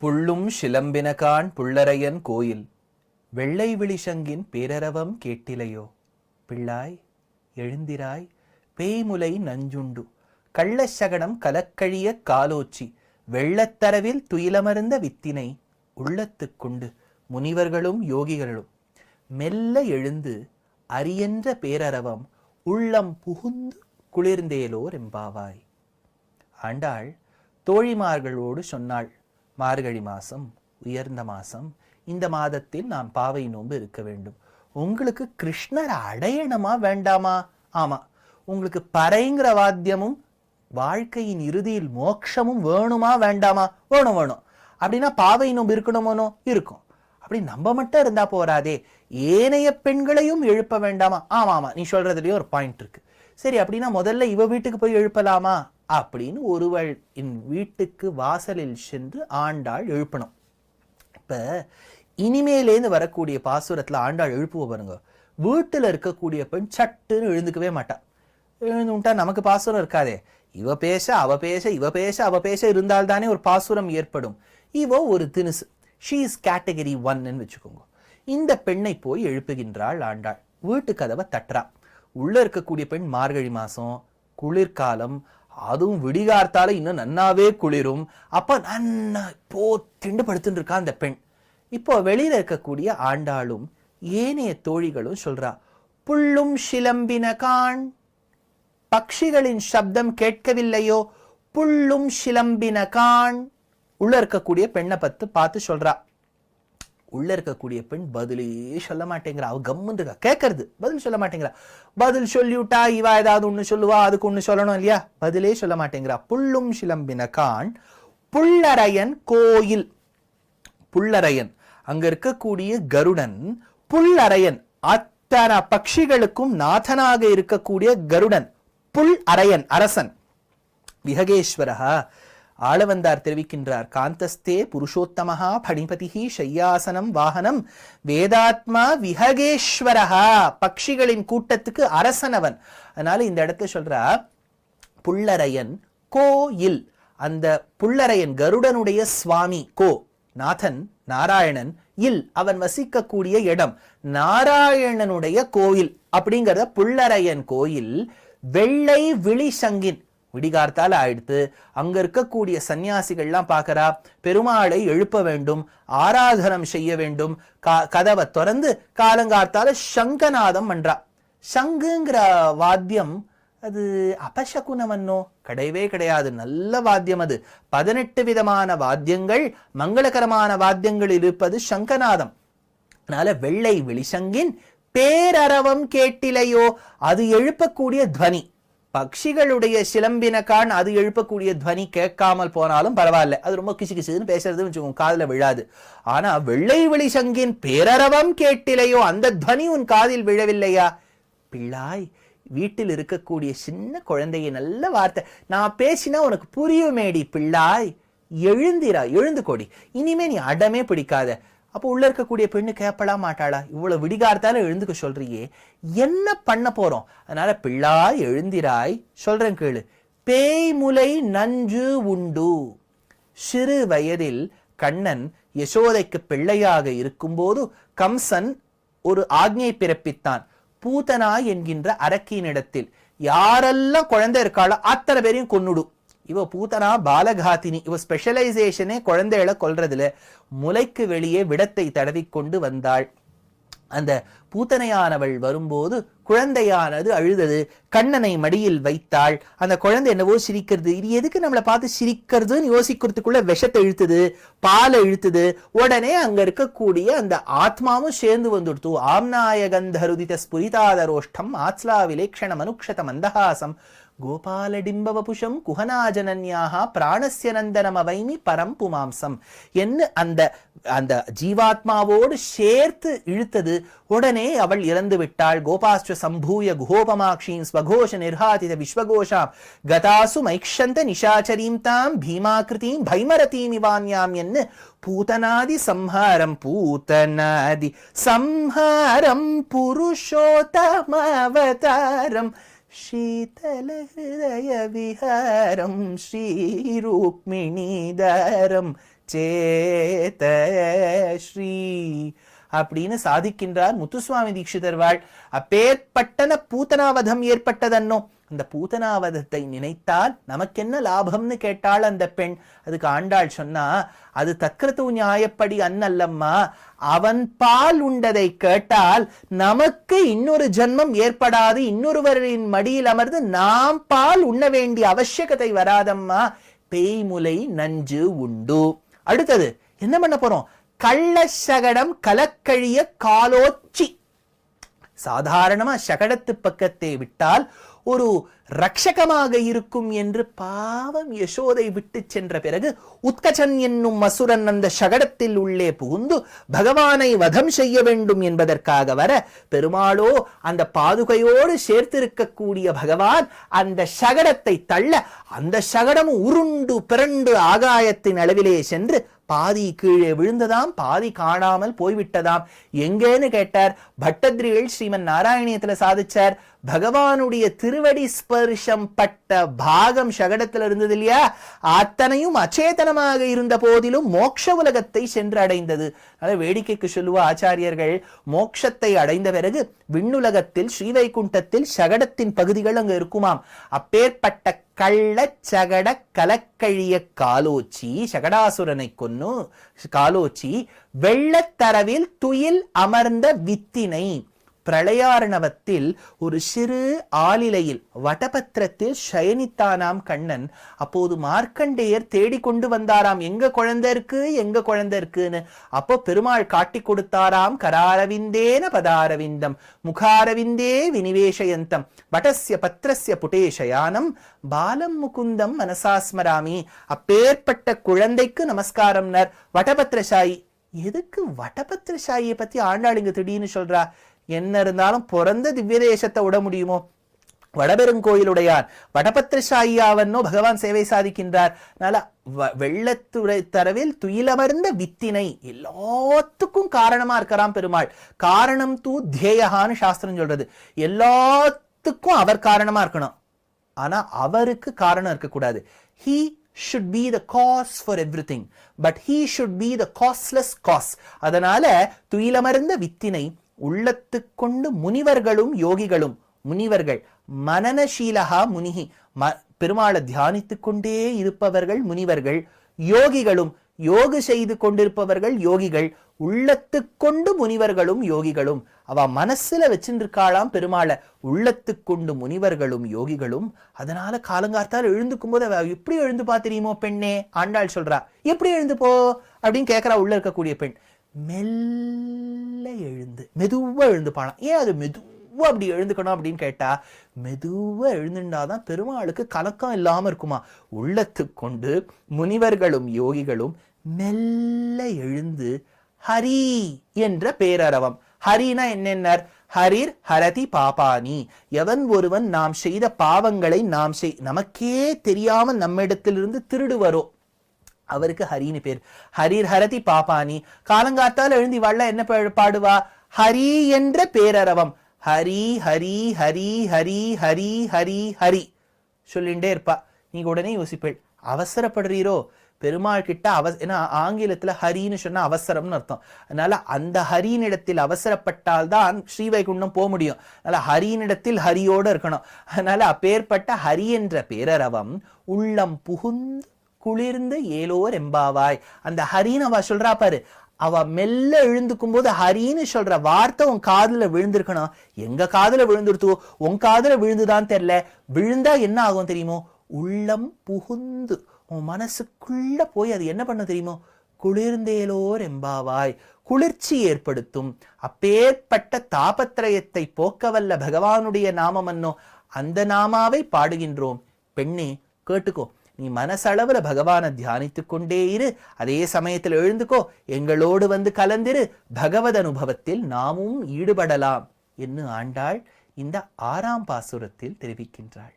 புள்ளும் சிலம்பினகான் புள்ளரையன் கோயில். வெள்ளை விழிசங்கின் பேரரவம் கேட்டிலையோ? பிள்ளாய் எழுந்திராய் பேய்முலை நஞ்சுண்டு. கள்ளச்சகடம் கலக்கழிய காலோச்சி. வெள்ளத்தரவில் துயிலமர்ந்த வித்தினை. உள்ளத்துக்குண்டு முனிவர்களும் யோகிகளும். மெல்ல எழுந்து அரியன்ற பேரரவம் உள்ளம் புகுந்து குளிர்ந்தேலோர் எம்பாவாய் ஆண்டாள் தோழிமார்களோடு சொன்னாள் மார்கழி மாதம் உயர்ந்த மாதம் இந்த மாதத்தில் நாம் பாவை நோன்பு இருக்க வேண்டும். உங்களுக்கு கிருஷ்ணர் அடையணுமா வேண்டாமா? ஆமாம் உங்களுக்கு பறைங்கிற வாத்தியமும் வாழ்க்கையின் இறுதியில் மோட்சமும் வேணுமா வேண்டாமா? வேணும் வேணும். அப்படின்னா பாவை நோன்பு இருக்கணுமோனோ இருக்கும். அப்படி நம்ம மட்டும் இருந்தா போறாதே ஏனைய பெண்களையும் எழுப்ப வேண்டாமா? ஆமா ஆமா. நீ சொல்றதுலயே ஒரு பாயிண்ட் இருக்கு. சரி அப்படின்னா முதல்ல இவ வீட்டுக்கு போய் எழுப்பலாமா? அப்படின்னு ஒருவள் என் வீட்டுக்கு வாசலில் சென்று ஆண்டாள் எழுப்பணும். இப்போ இனிமேலேருந்து வரக்கூடிய பாசுரத்தில் ஆண்டாள் எழுப்புவ பாருங்க. வீட்டில் இருக்கக்கூடிய பெண் சட்டுன்னு எழுந்துக்கவே மாட்டா. எழுந்துட்டா நமக்கு பாசுரம் இருக்காதே. இவ பேச அவ பேச இவ பேச அவ பேச இருந்தால்தானே ஒரு பாசுரம் ஏற்படும். இவோ ஒரு தினுசு. ஷீ இஸ் கேட்டகரி ஒன்னு வச்சுக்கோங்க. இந்த பெண்ணை போய் எழுப்புகின்றாள் ஆண்டாள். வீட்டு கதவை தட்டுறா. உள்ள இருக்கக்கூடிய பெண் மார்கழி மாசம் குளிர்காலம் அதுவும் விடிகார்த்தால இன்னும் நன்னாவே குளிரும். அப்ப நன்னா திண்டு படுத்துட்டு இருக்கா அந்த பெண். இப்போ வெளியில இருக்கக்கூடிய ஆண்டாளும் ஏனைய தோழிகளும் சொல்றா புள்ளும் சிலம்பின காண். பக்ஷிகளின் சப்தம் கேட்கவில்லையோ. புள்ளும் சிலம்பின காண். உள்ள இருக்கக்கூடிய பெண்ணை பத்து பார்த்து சொல்றா உள்ள இருக்கக்கூடிய பெண் பதிலே சொல்ல மாட்டேங்கிறா. அவள் கம்முன்னு கேட்கறது பதில் சொல்ல மாட்டேங்கிறா. பதில் சொல்லிவிட்டா இவா ஏதாவது ஒண்ணு சொல்லுவா அதுக்கு ஒண்ணு சொல்லணும் இல்லையா? பதிலே சொல்ல மாட்டேங்கிறா. புல்லும் சிலம்பின கான் புள்ளரையன் கோயில். புள்ளரையன் அங்க இருக்கக்கூடிய கருடன் புல்லரையன் அத்தனை பட்சிகளுக்கும் நாதனாக இருக்கக்கூடிய கருடன் புல் அரையன் அரசன். விஹகேஸ்வரஹா. ஆளவந்தார் தெரிவிக்கின்றார் காந்தஸ்தே புருஷோத்தமஹா பணிபதிஹி ஷையாசனம் வாகனம் வேதாத்மா விஹகேஸ்வரஹா பட்சிகளின் கூட்டத்துக்கு அரசனவன். அதனால இந்த இடத்துல சொல்றா புள்ளரையன் கோயில் அந்த புள்ளரையன் கருடனுடைய சுவாமி கோ நாதன் நாராயணன் இல் அவன் வசிக்கக்கூடிய இடம் நாராயணனுடைய கோயில். அப்படிங்கிறத புள்ளரையன் கோயில் வெள்ளை விழி சங்கின் விடிகார்த்தால ஆயிடுத்து அங்க இருக்கக்கூடிய சன்னியாசிகள்லாம் பார்க்கறா பெருமாளை எழுப்ப வேண்டும் ஆராதனம் செய்ய வேண்டும் கதவை திறந்து காலங்கார்த்தால சங்கநாதம் பண்றா. சங்குங்கிற வாத்தியம் அது அபசகுனவன்னோ கிடையவே கிடையாது. நல்ல வாத்தியம் அது. பதினெட்டு விதமான வாத்தியங்கள் மங்களகரமான வாத்தியங்கள் இருப்பது சங்கநாதம். அதனால வெள்ளை வெளிசங்கின் பேரரவம் கேட்டிலையோ? அது எழுப்பக்கூடிய துவனி. பக்ஷிகளுடைய சிலம்பினக்கான் அது எழுப்பக்கூடிய துவனி கேட்காமல் போனாலும் பரவாயில்ல. அது ரொம்ப கிசு கிசுன்னு பேசுறது வச்சுக்கோங்க காதுல விழாது. ஆனா வெள்ளை வெளிசங்கின் பேரரவம் கேட்டிலையோ அந்த துவனி உன் காதில் விழவில்லையா? பிள்ளாய் வீட்டில் இருக்கக்கூடிய சின்ன குழந்தைய நல்ல வார்த்தை. நான் பேசினா உனக்கு புரியுமேடி பிள்ளாய். எழுந்திரா எழுந்து கொடி. இனிமே நீ அடமே பிடிக்காத. அப்போ உள்ள இருக்கக்கூடிய பெண்ணு கேட்பலாம் மாட்டாளா? இவ்வளவு விடிகார்த்தால எழுந்துக்க சொல்றியே. என்ன பண்ண போறோம்? அதனால பிள்ளாய் எழுந்திராய் சொல்றேன் கேளு. பேய்முலை நஞ்சு உண்டு. சிறு வயதில் கண்ணன் யசோதைக்கு பிள்ளையாக இருக்கும்போது கம்சன் ஒரு ஆக்ஞை பிறப்பித்தான். பூதனாய் என்கின்ற அரக்கியினிடத்தில். யாரெல்லாம் குழந்தை இருக்காளோ அத்தனை பேரையும் கொன்னுடும். இவ பூத்தனா பாலகாத்தினி. இவ ஸ்பெஷலைசேஷனே குழந்தைகளை கொல்றதுல முலைக்கு வெளியே விடத்தை தடவிக்கொண்டு வந்தாள். அந்த பூத்தனையானவள் வரும்போது குழந்தையானது அழுதது. கண்ணனை மடியில் வைத்தாள். அந்த குழந்தை என்னவோ சிரிக்கிறது. இது எதுக்கு நம்மளை பார்த்து சிரிக்கிறதுன்னு யோசிக்கிறதுக்குள்ள விஷத்தை இழுத்துது பாலை இழுத்துது. உடனே அங்க இருக்கக்கூடிய அந்த ஆத்மாவும் சேர்ந்து வந்துடுத்து. ஆம்நாயகந்தருதித ஸ்புரிதாதரோஷ்டம் ஆத்லாவிலே விலேக்ஷண மனுக்ஷத மந்தகாசம். கோபாலடிம்பவபுஷம் குஹனாஜனன்யாக பிராணஸ்ய நந்தனம் அவைமி பரம் புமாம்சம். என்ன அந்த அந்த ஜீவாத்மாவோடு சேர்த்து இழுத்தது உடனே அவள் இறந்து விட்டாள். கோபாஸ்ட சம்பூய குஹோபமாக்ஷீம் ஸ்வகோஷ நிர்ஹாதித விஸ்வகோஷாம். கதாசு மைக்ஷந்த நிஷாச்சரீம் தாம் பீமாக்கிருதீம் பைமரதீம் இவான்யாம் என்ன பூதனாதி சம்ஹாரம் பூதனாதி சம்ஹாரம் புருஷோத்தமவதாரம். शीतलहृदयविहारं श्रीरुक्मिणीदारं சேத ஸ்ரீ அப்படின்னு சாதிக்கின்றார் முத்துசுவாமி தீட்சிதர்வாள் அப்பேற்பட்டன பூத்தனாவதம் ஏற்பட்டதன்னோ அந்த பூதனாவதத்தை நினைத்தால் நமக்கென்ன லாபம்னு கேட்டாள் அந்த பெண். அதுக்கு ஆண்டாள் சொன்னா அது தக்கிரத்து நியாயப்படி அன்னல்லம்மா அவன் பால் உண்டதை கேட்டால் நமக்கு இன்னொரு ஜென்மம் ஏற்படாது இன்னொருவரின் மடியில் அமர்ந்து நாம் பால் உண்ண வேண்டிய அவசியகத்தை வராதம்மா. பேய்முலை நஞ்சு உண்டு. அடுத்தது என்ன பண்ண போறோம்? கள்ள சகடம் கலக்கழிய காலோச்சி. சாதாரணமா சகடத்து பக்கத்தை விட்டால் ஒரு ரக்ஷகமாக இருக்கும் என்று பாவம் யசோதை விட்டு சென்ற பிறகு உத்கச்சன் என்னும் அசுரன் அந்த சகடத்தில் உள்ளே புகுந்து பகவானை வதம் செய்ய வேண்டும் என்பதற்காக வர பெருமாளோ அந்த பாதுகையோடு சேர்த்திருக்கக்கூடிய பகவான் அந்த சகடத்தை தள்ள அந்த சகடம் உருண்டு பிறண்டு ஆகாயத்தின் அளவிலே சென்று பாதி கீழே விழுந்ததாம் பாதி காணாமல் போய்விட்டதாம். எங்கேன்னு கேட்டார் பட்டத்ரிகள் ஸ்ரீமன் நாராயணியத்துல சாதிச்சார் பகவானுடைய திருவடி ஸ்பர்ஷம் பட்ட பாகம் சகடத்தில் இருந்தது இல்லையா? அத்தனையும் அச்சேதனமாக இருந்த போதிலும் மோட்ச உலகத்தை சென்று அடைந்தது வேடிக்கைக்கு சொல்லுவ ஆச்சாரியர்கள் மோட்சத்தை அடைந்த பிறகு விண்ணுலகத்தில் ஸ்ரீவைகுண்டத்தில் சகடத்தின் பகுதிகள் அங்கு இருக்குமாம். அப்பேற்பட்ட கள்ள சகட கலக்கழிய காலோச்சி சகடாசுரனை கொன்னு காலோச்சி வெள்ளத்தரவில் துயில் அமர்ந்த வித்தினை பிரளயாரணவத்தில் ஒரு சிறு ஆலிலையில் வடபத்திரத்தில் சயனித்தானாம் கண்ணன். அப்போது மார்க்கண்டேயர் தேடிக்கொண்டு வந்தாராம் எங்க குழந்தை இருக்கு? எங்க குழந்தை இருக்குன்னு? அப்போ பெருமாள் காட்டி கொடுத்தாராம் கராரவிந்தேன பதாரவிந்தம் முகாரவிந்தே வினிவேஷயந்தம் வடசிய பத்ரஸ்ய புட்டேஷயானம் பாலம் முகுந்தம் மனசாஸ்மராமி அப்பேற்பட்ட குழந்தைக்கு நமஸ்காரம்னர் வடபத்திரசாயி. எதுக்கு வடபத்திரசாயியை பத்தி ஆண்டாளுங்க திடீர்னு சொல்றா? என்ன இருந்தாலும் பிறந்த திவ்ய தேசத்தை விட முடியுமோ? வடபெருங்கோயிலுடையார் வடபத்திரசாயியாவன்னோ பகவான் சேவை சாதிக்கின்றார். அதனால வெள்ளத்துறை தரவில் துயிலமர்ந்த வித்தினை எல்லாத்துக்கும் காரணமா இருக்கிறான் பெருமாள். காரணம் தூ தேயகான்னு சாஸ்திரம் சொல்றது. எல்லாத்துக்கும் அவர் காரணமா இருக்கணும். ஆனா அவருக்கு காரணம் இருக்கக்கூடாது. He should be the cause for everything but he should be the causeless cause அதனால துயிலமர்ந்த வித்தினை உள்ளத்துக்கொண்டு முனிவர்களும் யோகிகளும் முனிவர்கள் மனநசீலகா முனிகி ம பெருமாளை தியானித்துக் கொண்டே இருப்பவர்கள் முனிவர்கள் யோகிகளும் யோகு செய்து கொண்டிருப்பவர்கள் யோகிகள் உள்ளத்துக்கொண்டு முனிவர்களும் யோகிகளும். அவ மனசுல வச்சிருக்காளாம் பெருமாளை உள்ளத்துக்கொண்டு முனிவர்களும் யோகிகளும். அதனால காலங்கார்த்தால் எழுந்துக்கும் போது அவ எப்படி எழுந்து தெரியுமோ பெண்ணே ஆண்டாள் சொல்றா எப்படி எழுந்து போ அப்படின்னு கேட்கறா உள்ள இருக்கக்கூடிய பெண். மெல்ல எழுந்து மெதுவாக எழுந்து பாலாம் ஏன் அது மெதுவாக அப்படி எழுந்துக்கணும் அப்படின்னு கேட்டா மெதுவாக எழுந்துட்டாதான் பெருமாளுக்கு கலக்கம் இல்லாமல் இருக்குமா? உள்ளத்து கொண்டு முனிவர்களும் யோகிகளும் மெல்ல எழுந்து ஹரி என்ற பேரரவம். ஹரினா என்னென்னர்? ஹரிர் ஹரதி பாபானி. எவன் ஒருவன் நாம் செய்த பாவங்களை நாம் செய் நமக்கே தெரியாமல் நம்மிடத்திலிருந்து திருடுவரோ? அவருக்கு ஹரின்னு பேர். ஹரீர் ஹரதி பாப்பானி காலங்காத்தால் எழுந்தி வள்ள என்ன பாடுவா? ஹரி என்ற பேரரவம். ஹரி ஹரி ஹரி ஹரி ஹரி ஹரி ஹரி. சொல்லிண்டே இருப்பா. நீங்க உடனே யோசிப்பேள். அவசரப்படுறீரோ? பெருமாள் கிட்ட அவ ஏன்னா ஆங்கிலத்துல ஹரின்னு சொன்னா அவசரம்னு அர்த்தம். அதனால அந்த ஹரியினிடத்தில் அவசரப்பட்டால் தான் ஸ்ரீவைகுண்டம் போக முடியும். அதனால ஹரியினிடத்தில் ஹரியோடு இருக்கணும். அதனால அப்பேற்பட்ட ஹரி என்ற பேரரவம் உள்ளம் புகுந்து குளிர்ந்து ஏலோர் எம்பாவாய் அந்த ஹரின்னு அவ சொல்றா பாரு அவ மெல்ல எழுந்துக்கும் போது ஹரின்னு சொல்ற வார்த்தை உன் காதுல விழுந்திருக்கணும். எங்க காதுல விழுந்துருத்துவோ? உன் காதுல விழுந்துதான் தெரியல விழுந்தா என்ன ஆகும் தெரியுமோ? உள்ளம் புகுந்து உன் மனசுக்குள்ள போய் அது என்ன பண்ண தெரியுமோ? குளிர்ந்தேலோர் எம்பாவாய் குளிர்ச்சி ஏற்படுத்தும். அப்பேற்பட்ட தாபத்திரயத்தை போக்கவல்ல பகவானுடைய நாமமன்னோ அந்த நாமாவை பாடுகின்றோம். பெண்ணே கேட்டுக்கோ. நீ மனசளவுல பகவானை தியானித்துக் கொண்டே இரு. அதே சமயத்தில் எழுந்துக்கோ. எங்களோடு வந்து கலந்திரு. பகவத் அனுபவத்தில் நாமும் ஈடுபடலாம் என்று ஆண்டாள் இந்த ஆறாம் பாசுரத்தில் தெரிவிக்கின்றாள்.